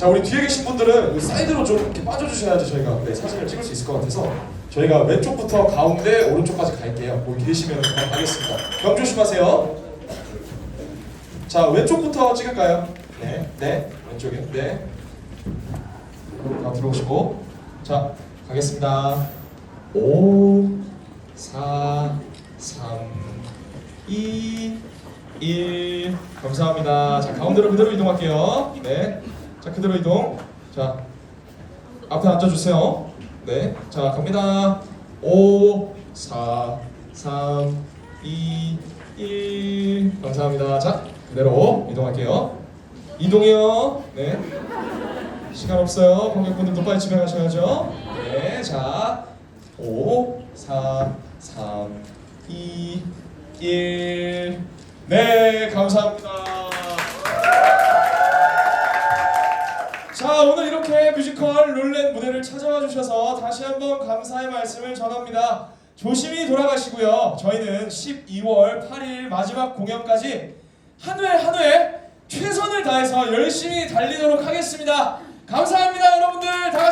자 우리 뒤에 계신 분들은 이 사이드로 좀 이렇게 빠져주셔야지 저희가 네, 사진을 찍을 수 있을 것 같아서 저희가 왼쪽부터 가운데 오른쪽까지 갈게요. 거기 계시면 그만 가겠습니다. 경 조심하세요. 자 왼쪽부터 찍을까요? 네, 네 왼쪽에 네. 다 들어오시고 자 가겠습니다. 5, 4, 3, 2, 1 감사합니다. 자 가운데로 그대로 이동할게요. 네. 자 그대로 이동. 자 앞에 앉아주세요. 네. 자 갑니다. 5, 4, 3, 2, 1 감사합니다. 자 그대로 이동할게요. 이동해요. 네. 시간 없어요. 관객분들도 빨리 집에 가셔야죠. 네. 자 5, 4, 3, 2, 1 네, 감사합니다. 자, 오늘 이렇게 뮤지컬 룰렛 무대를 찾아와 주셔서 다시 한번 감사의 말씀을 전합니다. 조심히 돌아가시고요. 저희는 12월 8일 마지막 공연까지 한 회 한 회 최선을 다해서 열심히 달리도록 하겠습니다. 감사합니다, 여러분들. 다